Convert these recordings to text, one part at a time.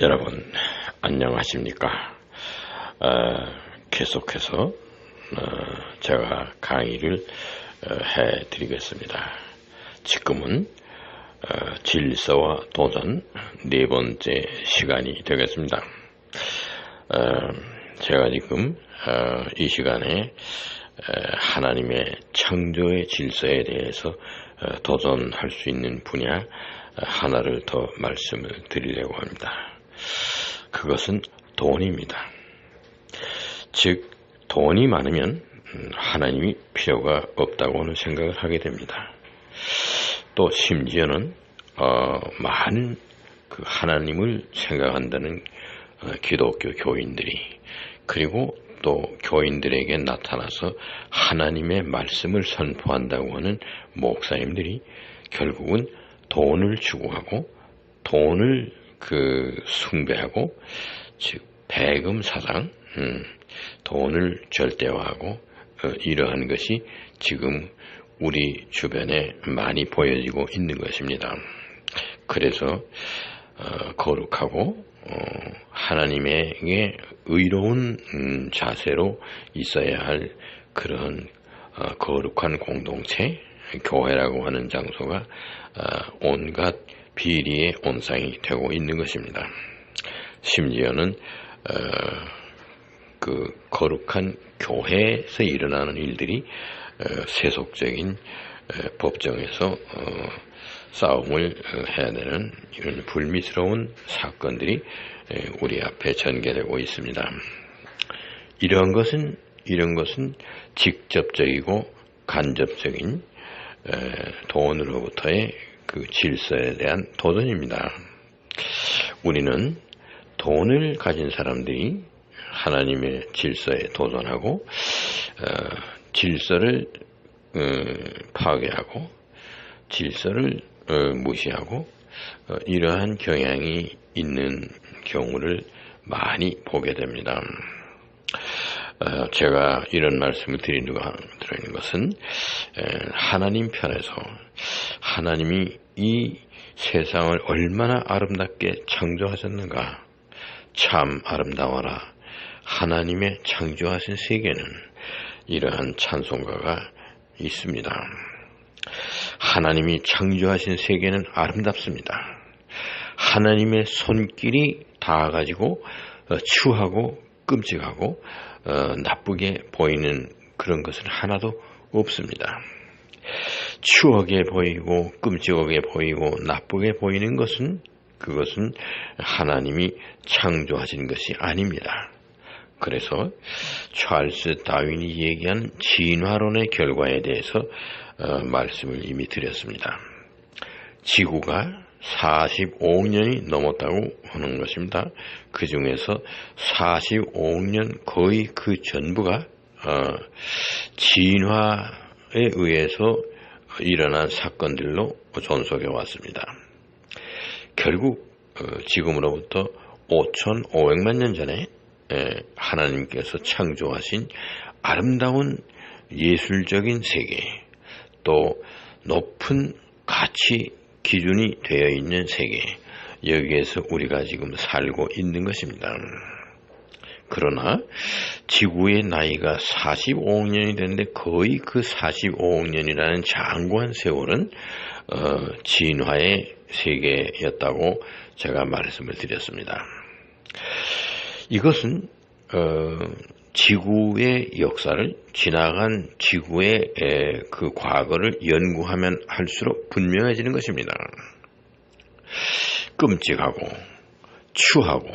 여러분 안녕하십니까? 어, 계속해서 어, 제가 강의를 어, 해 드리겠습니다. 지금은 어, 질서와 도전 네 번째 시간이 되겠습니다. 어, 제가 지금 어, 이 시간에 하나님의 창조의 질서에 대해서 도전할 수 있는 분야 하나를 더 말씀을 드리려고 합니다. 그것은 돈입니다. 즉, 돈이 많으면 음, 하나님이 필요가 없다고는 생각을 하게 됩니다. 또 심지어는 어, 많은 그 하나님을 생각한다는 어, 기독교 교인들이 그리고 또 교인들에게 나타나서 하나님의 말씀을 선포한다고 하는 목사님들이 결국은 돈을 추구하고 돈을 그 숭배하고 즉 배금 사상, 음, 돈을 절대화하고 어, 이러한 것이 지금 우리 주변에 많이 보여지고 있는 것입니다. 그래서 어, 거룩하고 어, 하나님에게 의로운 음, 자세로 있어야 할 그런 어, 거룩한 공동체, 교회라고 하는 장소가 어, 온갖 비리의 온상이 되고 있는 것입니다. 심지어는 어, 그 거룩한 교회에서 일어나는 일들이 어, 세속적인 어, 법정에서 어, 싸움을 어, 해야 되는 이런 불미스러운 사건들이 우리 앞에 전개되고 있습니다. 이러한 것은 이런 것은 직접적이고 간접적인 돈으로부터의 그 질서에 대한 도전입니다. 우리는 돈을 가진 사람들이 하나님의 질서에 도전하고 어, 질서를 어, 파괴하고 질서를 어, 무시하고 어, 이러한 경향이 있는 경우를 많이 보게 됩니다. 어, 제가 이런 말씀을 드리는 것은 하나님 편에서 하나님이 이 세상을 얼마나 아름답게 창조하셨는가 참 아름다워라 하나님의 창조하신 세계는 이러한 찬송가가 있습니다. 하나님이 창조하신 세계는 아름답습니다. 하나님의 손길이 닿아가지고 추하고 끔찍하고 어, 나쁘게 보이는 그런 것은 하나도 없습니다. 추하게 보이고 끔찍하게 보이고 나쁘게 보이는 것은 그것은 하나님이 창조하신 것이 아닙니다. 그래서 찰스 다윈이 얘기한 진화론의 결과에 대해서 어, 말씀을 이미 드렸습니다. 지구가 45억 년이 넘었다고 하는 것입니다. 그 중에서 45억 년 거의 그 전부가 어, 진화에 의해서 일어난 사건들로 존속해 왔습니다. 결국 어, 지금으로부터 5,500만 년 전에 하나님께서 창조하신 아름다운 예술적인 세계 또 높은 가치 기준이 되어 있는 세계 여기에서 우리가 지금 살고 있는 것입니다. 그러나 지구의 나이가 45억 년이 되는데 거의 그 45억 년이라는 장구한 세월은 어, 진화의 세계였다고 제가 말씀을 드렸습니다. 이것은 어, 지구의 역사를 지나간 지구의 에, 그 과거를 연구하면 할수록 분명해지는 것입니다. 끔찍하고 추하고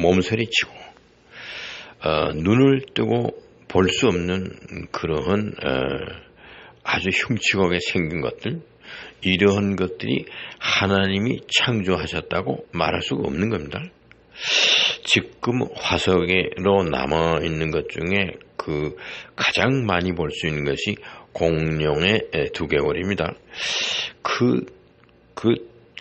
몸서리치고 어, 눈을 뜨고 볼 수 없는 그러한 어, 아주 흉측하게 생긴 것들 이러한 것들이 하나님이 창조하셨다고 말할 수가 없는 겁니다. 지금 화석으로 남아 있는 것 중에 그 가장 많이 볼 수 있는 것이 공룡의 두개골입니다. 그, 그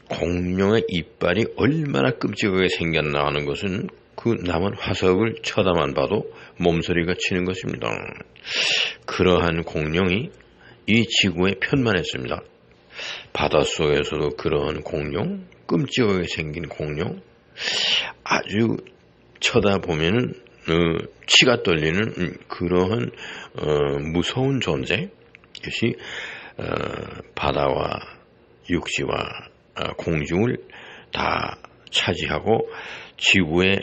공룡의 이빨이 얼마나 끔찍하게 생겼나 하는 것은 그 남은 화석을 쳐다만 봐도 몸소리가 치는 것입니다. 그러한 공룡이 이 지구에 편만했습니다. 바닷속에서도 그러한 공룡, 끔찍하게 생긴 공룡, 아주 쳐다보면은 어, 치가 떨리는 음, 그러한 어, 무서운 존재 이것이 어, 바다와 육지와 어, 공중을 다 차지하고 지구에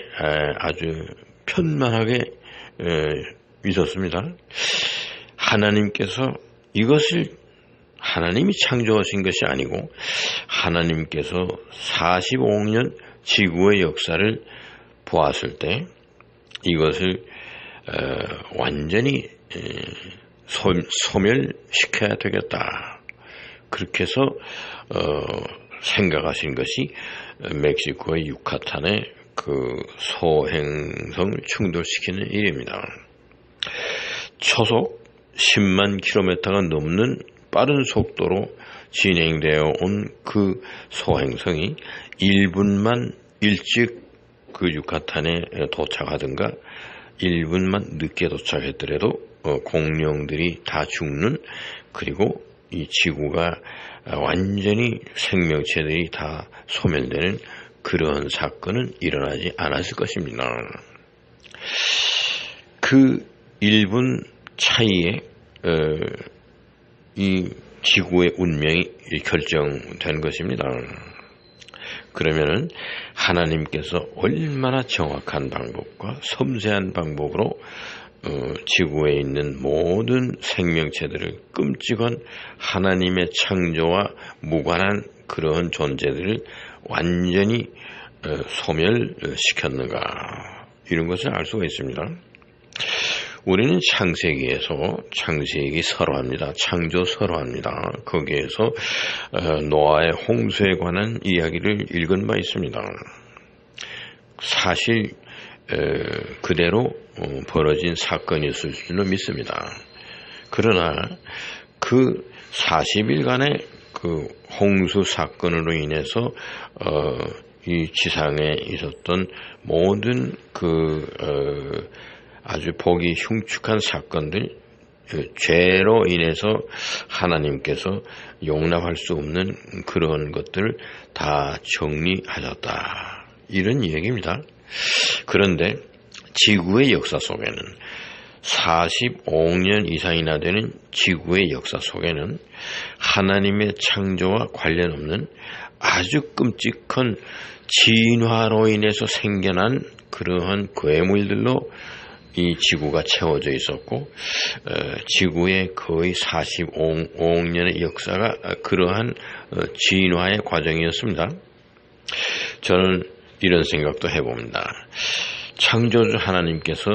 아주 편만하게 있었습니다. 하나님께서 이것을 하나님이 창조하신 것이 아니고 하나님께서 45억 년 지구의 역사를 보았을 때 이것을 완전히 소멸시켜야 되겠다. 그렇게 해서 어, 생각하신 것이 멕시코의 유카탄의 그 소행성을 충돌시키는 일입니다. 초속 10만 킬로미터가 넘는 빠른 속도로 진행되어 온 그 소행성이 1분만 일찍 그 유카탄에 도착하든가 1분만 늦게 도착했더라도 어, 공룡들이 다 죽는 그리고 이 지구가 완전히 생명체들이 다 소멸되는 그런 사건은 일어나지 않았을 것입니다. 그 1분 차이에 어, 이 지구의 운명이 결정된 것입니다. 그러면은 하나님께서 얼마나 정확한 방법과 섬세한 방법으로 어, 지구에 있는 모든 생명체들을 끔찍한 하나님의 창조와 무관한 그러한 존재들을 완전히 어, 소멸시켰는가 이런 것을 알 수가 있습니다. 우리는 창세기에서 창세기 설화합니다. 창조 설화합니다. 거기에서 어, 노아의 홍수에 관한 이야기를 읽은 바 있습니다. 사실 그대로 어, 벌어진 사건이었을 수는 믿습니다. 그러나 그 40일간의 그 홍수 사건으로 인해서 어, 이 지상에 있었던 모든 그 어, 아주 보기 흉측한 사건들 그 죄로 인해서 하나님께서 용납할 수 없는 그런 것들을 다 정리하셨다. 이런 얘기입니다. 그런데 지구의 역사 속에는 45억 년 이상이나 되는 지구의 역사 속에는 하나님의 창조와 관련 없는 아주 끔찍한 진화로 인해서 생겨난 그러한 괴물들로 이 지구가 채워져 있었고 어, 지구의 거의 45억 년의 역사가 그러한 어, 진화의 과정이었습니다. 저는 이런 생각도 해봅니다. 창조주 하나님께서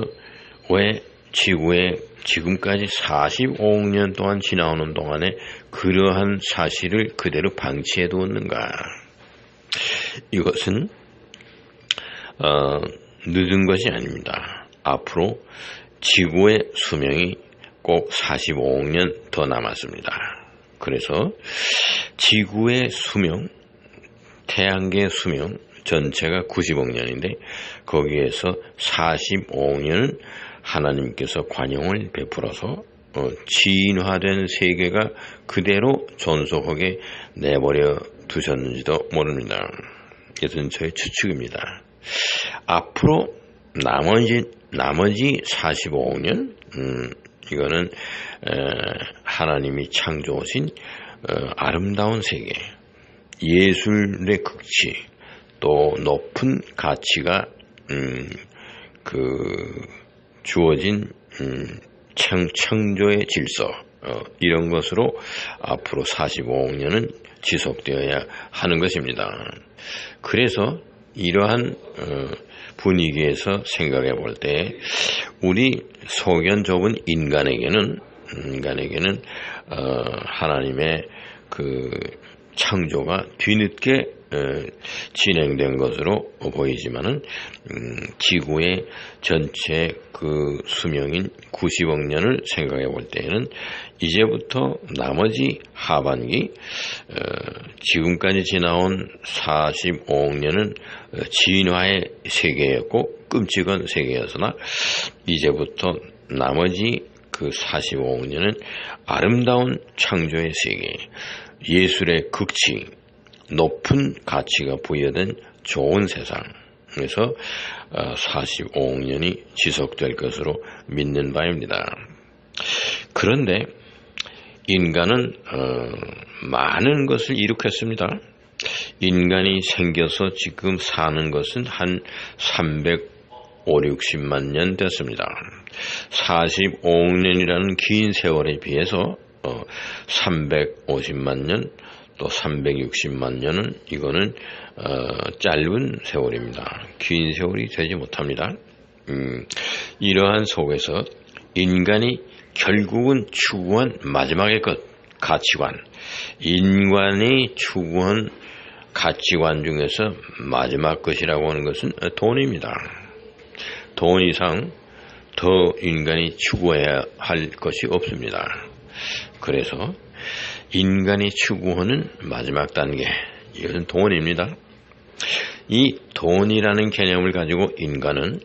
왜 지구에 지금까지 45억 년 동안 지나오는 동안에 그러한 사실을 그대로 방치해 두었는가? 이것은 어, 늦은 것이 아닙니다. 앞으로 지구의 수명이 꼭 45억 년 더 남았습니다. 그래서 지구의 수명, 태양계의 수명 전체가 90억 년인데 거기에서 45억 년은 하나님께서 관용을 베풀어서 어, 진화된 세계가 그대로 존속하게 내버려 두셨는지도 모릅니다. 이것은 저의 추측입니다. 앞으로 나머지 나머지 45억 년 음, 이거는 에, 하나님이 창조하신 어, 아름다운 세계, 예술의 극치, 또 높은 가치가 음, 그 주어진 음, 창, 창조의 질서 어, 이런 것으로 앞으로 45억 년은 지속되어야 하는 것입니다. 그래서 이러한 어, 분위기에서 생각해 볼 때 우리 소견 좁은 인간에게는 인간에게는 어, 하나님의 그 창조가 뒤늦게 진행된 것으로 보이지만은 음, 지구의 전체 그 수명인 90억 년을 생각해 볼 때에는 이제부터 나머지 하반기 어, 지금까지 지나온 45억 년은 진화의 세계였고 끔찍한 세계였으나 이제부터 나머지 그 45억 년은 아름다운 창조의 세계, 예술의 극치, 높은 가치가 부여된 좋은 세상, 그래서 45억 년이 지속될 것으로 믿는 바입니다. 그런데 인간은 어, 많은 것을 이룩했습니다. 인간이 생겨서 지금 사는 것은 한 300, 5, 60만 년 됐습니다. 45억 년이라는 긴 세월에 비해서 어, 350만 년, 또 360만 년은 이거는 어, 짧은 세월입니다. 긴 세월이 되지 못합니다. 음, 이러한 속에서 인간이 결국은 추구한 마지막의 것, 가치관. 인간이 추구한 가치관 중에서 마지막 것이라고 하는 것은 돈입니다. 돈 이상 더 인간이 추구해야 할 것이 없습니다. 그래서 인간이 추구하는 마지막 단계, 이것은 돈입니다. 이 돈이라는 개념을 가지고 인간은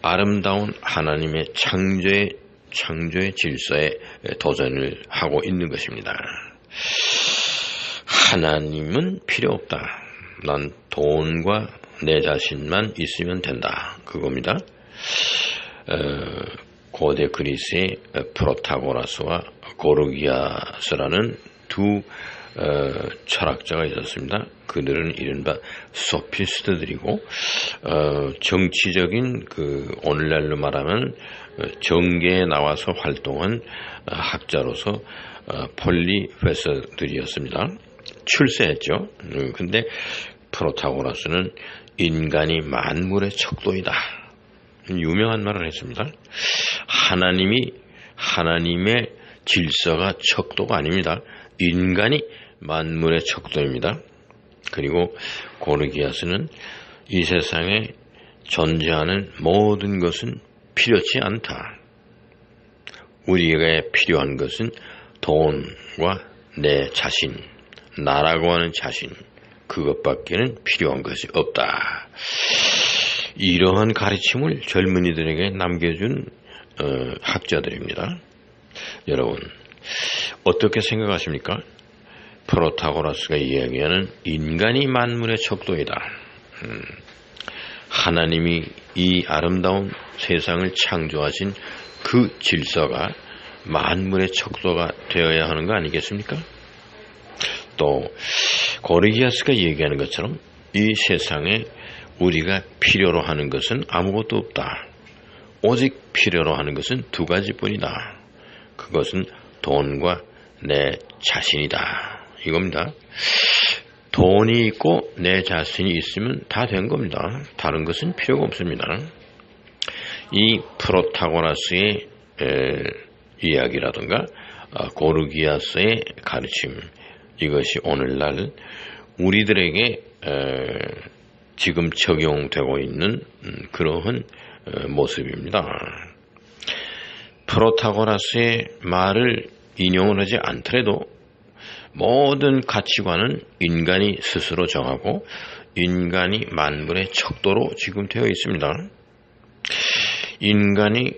아름다운 하나님의 창조의 창조의 질서에 도전을 하고 있는 것입니다. 하나님은 필요 없다. 난 돈과 내 자신만 있으면 된다. 그겁니다. 어, 고대 그리스의 프로타고라스와 고르기아스라는 두 어, 철학자가 있었습니다. 그들은 이른바 소피스트들이고 어, 정치적인 그 오늘날로 말하면 정계에 나와서 활동한 학자로서 폴리페서들이었습니다. 출세했죠. 음, 근데 프로타고라스는 인간이 만물의 척도이다. 유명한 말을 했습니다. 하나님이 하나님의 질서가 척도가 아닙니다. 인간이 만물의 척도입니다. 그리고 고르기아스는 이 세상에 존재하는 모든 것은 필요치 않다. 우리에게 필요한 것은 돈과 내 자신, 나라고 하는 자신, 그것밖에는 필요한 것이 없다. 이러한 가르침을 젊은이들에게 남겨준 어, 학자들입니다. 여러분, 어떻게 생각하십니까? 프로타고라스가 이야기하는 인간이 만물의 척도이다. 음, 하나님이 이 아름다운 세상을 창조하신 그 질서가 만물의 척도가 되어야 하는 거 아니겠습니까? 또 고르기아스가 얘기하는 것처럼 이 세상에 우리가 필요로 하는 것은 아무것도 없다. 오직 필요로 하는 것은 두 가지뿐이다. 그것은 돈과 내 자신이다. 이겁니다. 돈이 있고 내 자신이 있으면 다 된 겁니다. 다른 것은 필요가 없습니다. 이 프로타고라스의 에, 이야기라든가 아, 고르기아스의 가르침 이것이 오늘날 우리들에게 에, 지금 적용되고 있는 음, 그러한 모습입니다. 프로타고라스의 말을 인용을 하지 않더라도 모든 가치관은 인간이 스스로 정하고 인간이 만물의 척도로 지금 되어 있습니다. 인간이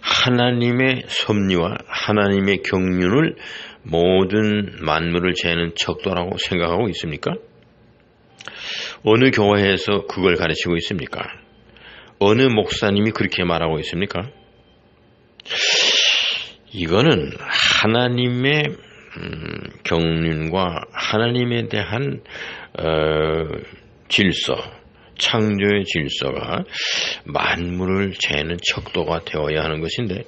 하나님의 섭리와 하나님의 경륜을 모든 만물을 재는 척도라고 생각하고 있습니까? 어느 교회에서 그걸 가르치고 있습니까? 어느 목사님이 그렇게 말하고 있습니까? 이거는 하나님의 음, 경륜과 하나님에 대한 어, 질서, 창조의 질서가 만물을 재는 척도가 되어야 하는 것인데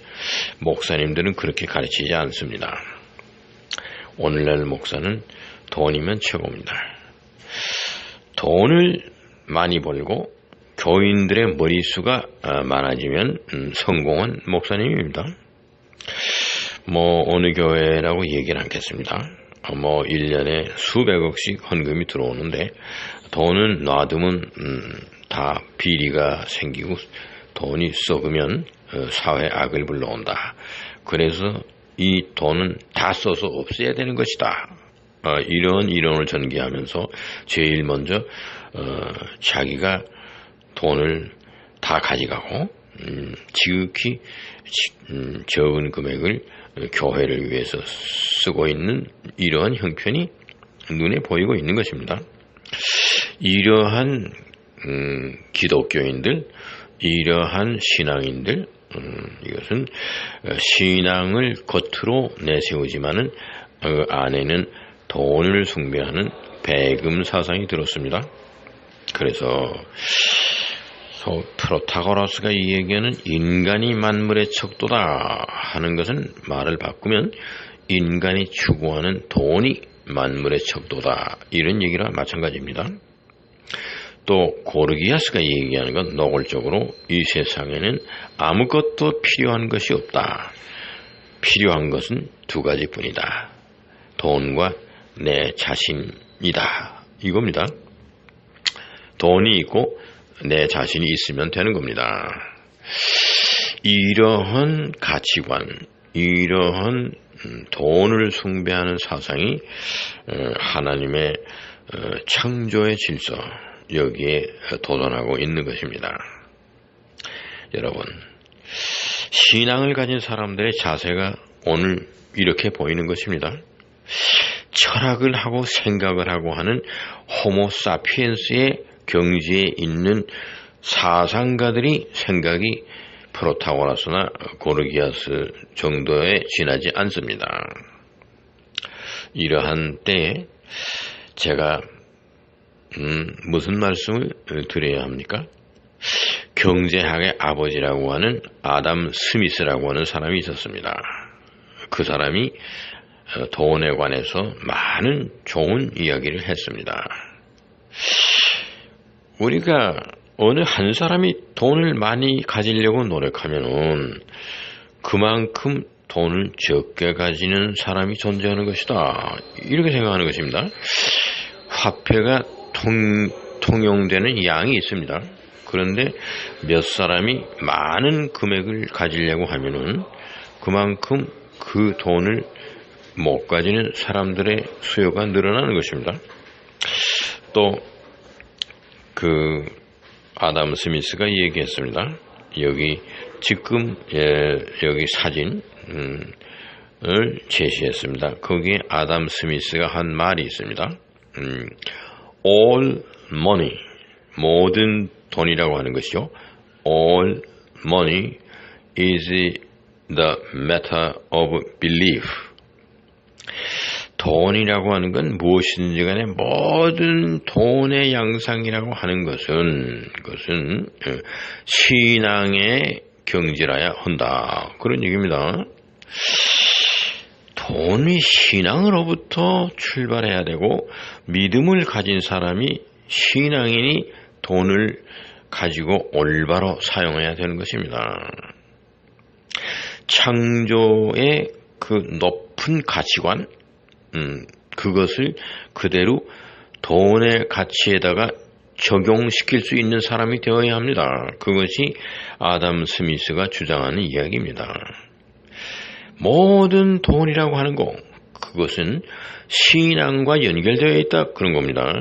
목사님들은 그렇게 가르치지 않습니다. 오늘날 목사는 돈이면 최고입니다. 돈을 많이 벌고 교인들의 머리수가 어, 많아지면 음, 성공한 목사님입니다. 뭐 어느 교회라고 얘기는 않겠습니다. 어, 뭐 1년에 수백억씩 헌금이 들어오는데 돈은 놔두면 음, 다 비리가 생기고 돈이 썩으면 어, 사회 악을 불러온다. 그래서 이 돈은 다 써서 없애야 되는 것이다. 어, 이런 이론을 전개하면서 제일 먼저 어, 자기가 돈을 다 가져가고 음, 지극히 음, 적은 금액을 교회를 위해서 쓰고 있는 이러한 형편이 눈에 보이고 있는 것입니다. 이러한 음, 기독교인들, 이러한 신앙인들, 음, 이것은 어, 신앙을 겉으로 내세우지만은 그 안에는 돈을 숭배하는 배금 사상이 들었습니다. 그래서 프로타고라스가 이 얘기하는 인간이 만물의 척도다 하는 것은 말을 바꾸면 인간이 추구하는 돈이 만물의 척도다 이런 얘기랑 마찬가지입니다. 또 고르기아스가 얘기하는 건 노골적으로 이 세상에는 아무것도 필요한 것이 없다. 필요한 것은 두 가지뿐이다. 돈과 내 자신이다. 이겁니다. 돈이 있고 내 자신이 있으면 되는 겁니다. 이러한 가치관, 이러한 음, 돈을 숭배하는 사상이 어, 하나님의 어, 창조의 질서 여기에 도전하고 있는 것입니다. 여러분, 신앙을 가진 사람들의 자세가 오늘 이렇게 보이는 것입니다. 철학을 하고 생각을 하고 하는 호모 사피엔스의 경지에 있는 사상가들이 생각이 프로타고라스나 고르기아스 정도에 지나지 않습니다. 이러한 때에 제가 음, 무슨 말씀을 드려야 합니까? 경제학의 아버지라고 하는 아담 스미스라고 하는 사람이 있었습니다. 그 사람이 어, 돈에 관해서 많은 좋은 이야기를 했습니다. 우리가 어느 한 사람이 돈을 많이 가지려고 노력하면은 그만큼 돈을 적게 가지는 사람이 존재하는 것이다. 이렇게 생각하는 것입니다. 화폐가 통, 통용되는 양이 있습니다. 그런데 몇 사람이 많은 금액을 가지려고 하면은 그만큼 그 돈을 못 가지는 사람들의 수요가 늘어나는 것입니다. 또 그 아담 스미스가 얘기했습니다. 여기 지금 예, 여기 사진을 제시했습니다. 거기에 아담 스미스가 한 말이 있습니다. 음, all money 모든 돈이라고 하는 것이죠. all money is the matter of belief. 돈이라고 하는 건 무엇이든지 간에 모든 돈의 양상이라고 하는 것은 그것은 어, 신앙의 경지라야 한다. 그런 얘기입니다. 돈이 신앙으로부터 출발해야 되고 믿음을 가진 사람이 신앙인이 돈을 가지고 올바로 사용해야 되는 것입니다. 창조의 그 높은 가치관, 음, 그것을 그대로 돈의 가치에다가 적용시킬 수 있는 사람이 되어야 합니다. 그것이 아담 스미스가 주장하는 이야기입니다. 모든 돈이라고 하는 거, 그것은 신앙과 연결되어 있다. 그런 겁니다.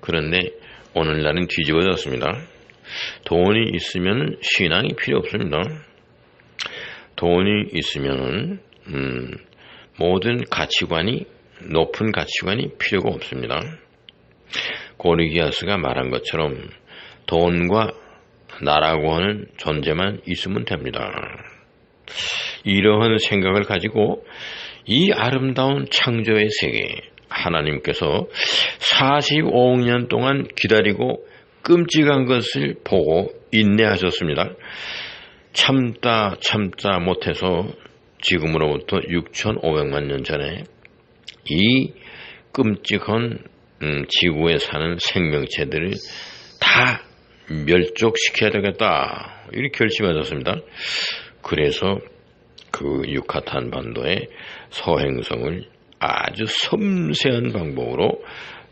그런데 오늘날은 뒤집어졌습니다. 돈이 있으면 신앙이 필요 없습니다. 돈이 있으면 음, 모든 가치관이 높은 가치관이 필요가 없습니다. 고르기아스가 말한 것처럼 돈과 나라고 하는 존재만 있으면 됩니다. 이러한 생각을 가지고 이 아름다운 창조의 세계 하나님께서 45억 년 동안 기다리고 끔찍한 것을 보고 인내하셨습니다. 참다 참다 못해서 지금으로부터 6,500만 년 전에 이 끔찍한 음, 지구에 사는 생명체들을 다 멸족시켜야 되겠다. 이렇게 결심하셨습니다. 그래서 그 유카탄 반도의 서행성을 아주 섬세한 방법으로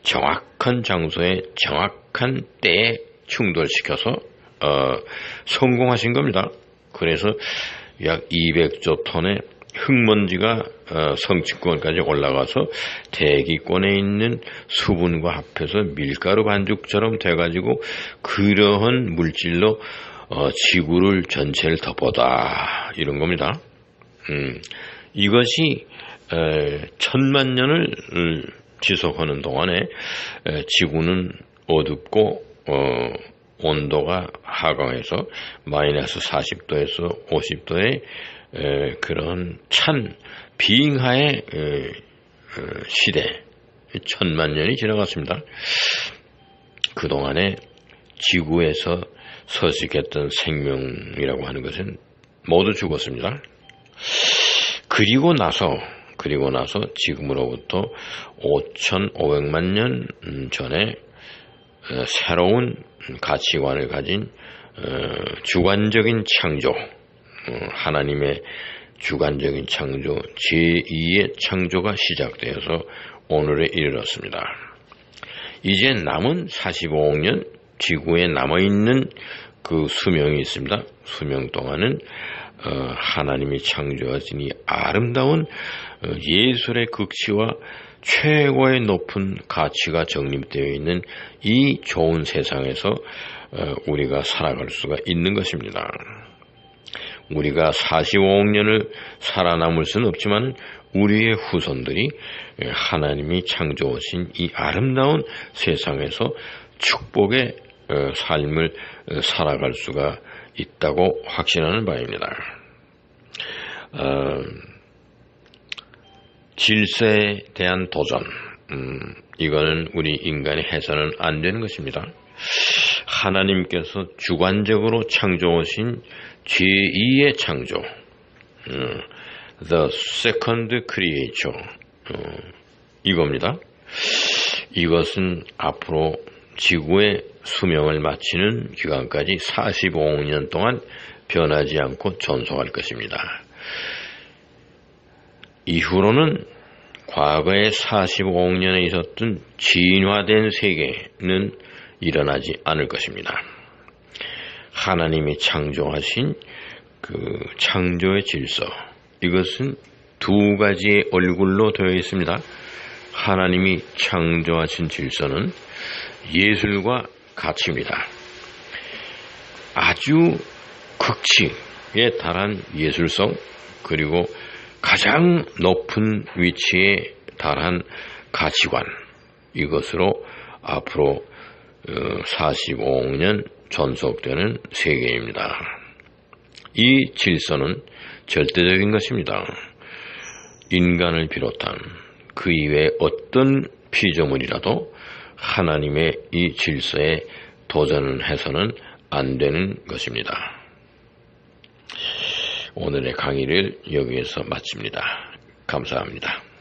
정확한 장소에 정확한 때에 충돌시켜서 어, 성공하신 겁니다. 그래서 약 200조 톤의 흙먼지가 어, 성층권까지 올라가서 대기권에 있는 수분과 합해서 밀가루 반죽처럼 돼가지고 그러한 물질로 어, 지구를 전체를 덮어다 이런 겁니다. 음, 이것이 천만 년을 지속하는 동안에 지구는 어둡고 어, 온도가 하강해서 마이너스 40도에서 50도의 에, 그런 찬 빙하의 에, 어, 시대 천만 년이 지나갔습니다. 그동안에 지구에서 서식했던 생명이라고 하는 것은 모두 죽었습니다. 그리고 나서 그리고 나서 지금으로부터 5,500만 년 전에 어, 새로운 가치관을 가진 어, 주관적인 창조, 어, 하나님의 주관적인 창조, 제2의 창조가 시작되어서 오늘에 이르렀습니다. 이제 남은 45억 년 지구에 남아있는 그 수명이 있습니다. 수명 동안은 하나님이 창조하신 이 아름다운 예술의 극치와 최고의 높은 가치가 정립되어 있는 이 좋은 세상에서 어, 우리가 살아갈 수가 있는 것입니다. 우리가 45억 년을 살아남을 수는 없지만 우리의 후손들이 하나님이 창조하신 이 아름다운 세상에서 축복의 어, 삶을 어, 살아갈 수가 있다고 확신하는 바입니다. 질서에 대한 도전, 음, 이거는 우리 인간이 해서는 안 되는 것입니다. 하나님께서 주관적으로 창조하신 제2의 창조, 음, the second creator, 어, 이겁니다. 이것은 앞으로 지구의 수명을 마치는 기간까지 45억 년 동안 변하지 않고 존속할 것입니다. 이후로는 과거의 45억 년에 있었던 진화된 세계는 일어나지 않을 것입니다. 하나님이 창조하신 그 창조의 질서, 이것은 두 가지의 얼굴로 되어 있습니다. 하나님이 창조하신 질서는 예술과 가치입니다. 아주 극치에 달한 예술성, 그리고 가장 높은 위치에 달한 가치관 이것으로 앞으로 45억 어, 년 전속되는 세계입니다. 이 질서는 절대적인 것입니다. 인간을 비롯한 그 이외의 어떤 피조물이라도 하나님의 이 질서에 도전을 해서는 안 되는 것입니다. 오늘의 강의를 여기에서 마칩니다. 감사합니다.